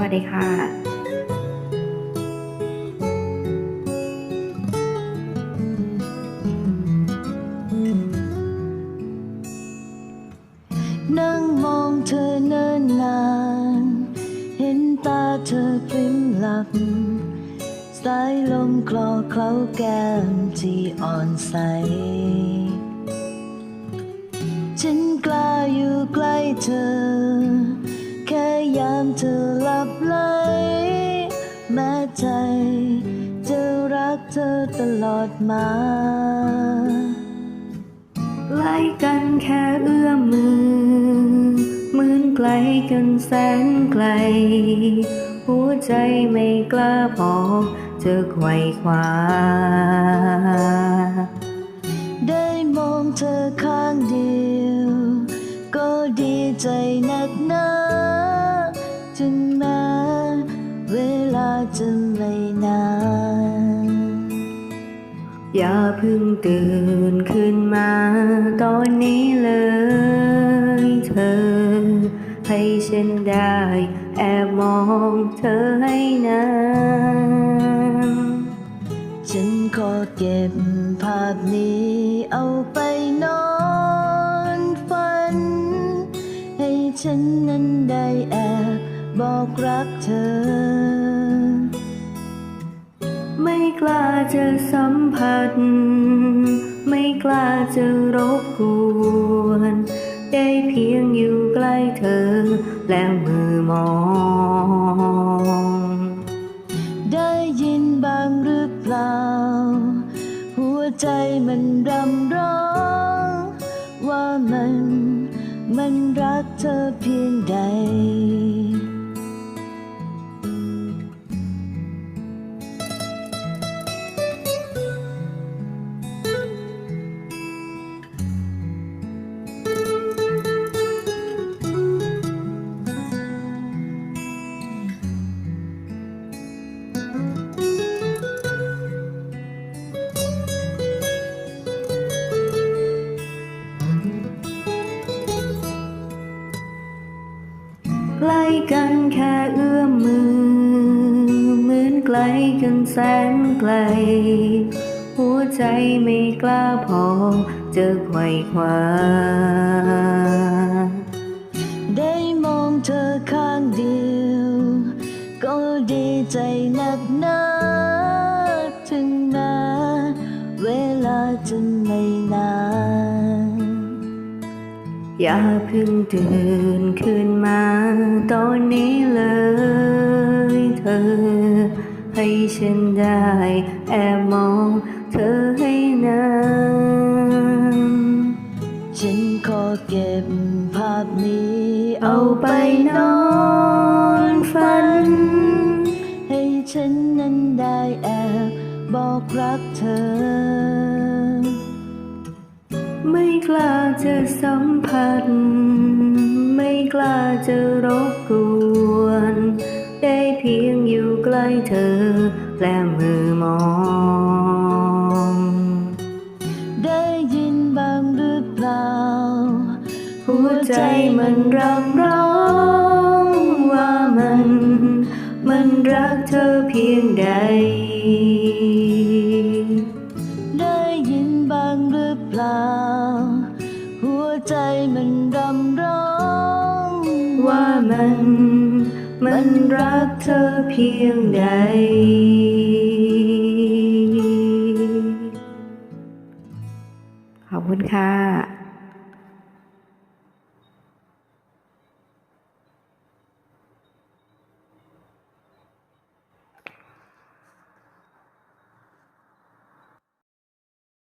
วัสดีค่ะนั่งมองเธอเนิ่นนาน เห็นตาเธอพริ้มหลับ สายลมคลอเคล้าแก้มที่อ่อนใส ฉันกล้าอยู่ใกล้เธอ แค่ยามเธอ ม้ใจ จะรักเธอตลอดมาใกล้กันแค่เอื้อมมือเหมือนไกลกันแสนไกล หัวใจไม่กล้าพอเจะไขว่คว้าได้มองเธอข้างเดียว อย่าเพิ่งตื่นขึ้นมาตอนนี้เลยเธอ ให้ฉันได้แอบมองเธอให้นานฉันขอเก็บภาพนี้เอาไปนอนฝัน ให้ฉันนั้นได้แอบบอกรักเธอ ไม่กล้าจะสัมผัส ไม่กล้าจะรบกวน ได้เพียงอยู่ใกล้เธอ แล้วมือมอง ได้ยินบ้างหรือเปล่า หัวใจมันรำร้อง ว่ามัน มันรักเธอเพียงใด ใกล้กันแค่เอื้อมมือ เหมือนไกลกันแสนไกล หัวใจไม่กล้าพอเจะไขว่คว้าได้มองเธอข้างเดียว ก็ดีใจนักหนาถึงแม้เวลาจะไม่นาน อย่าเพิ่งตื่นขึ้นมาตอนนี้เลยเธอ ให้ฉันได้แอบมองเธอให้นานฉันขอเก็บภาพนี้เอาไปนอนฝัน ให้ฉันนั้นได้แอบบอกรักเธอ ไม่กล้าจะสัมผัส ไม่กล้าจะรบกวน ได้เพียงอยู่ใกล้เธอ และมือมอง ได้ยินบ้างหรือเปล่า หัวใจมันรำร้องว่ามัน มันรักเธอเพียงใด ว่ามัน มันรักเธอเพียงใด ขอบคุณค่ะ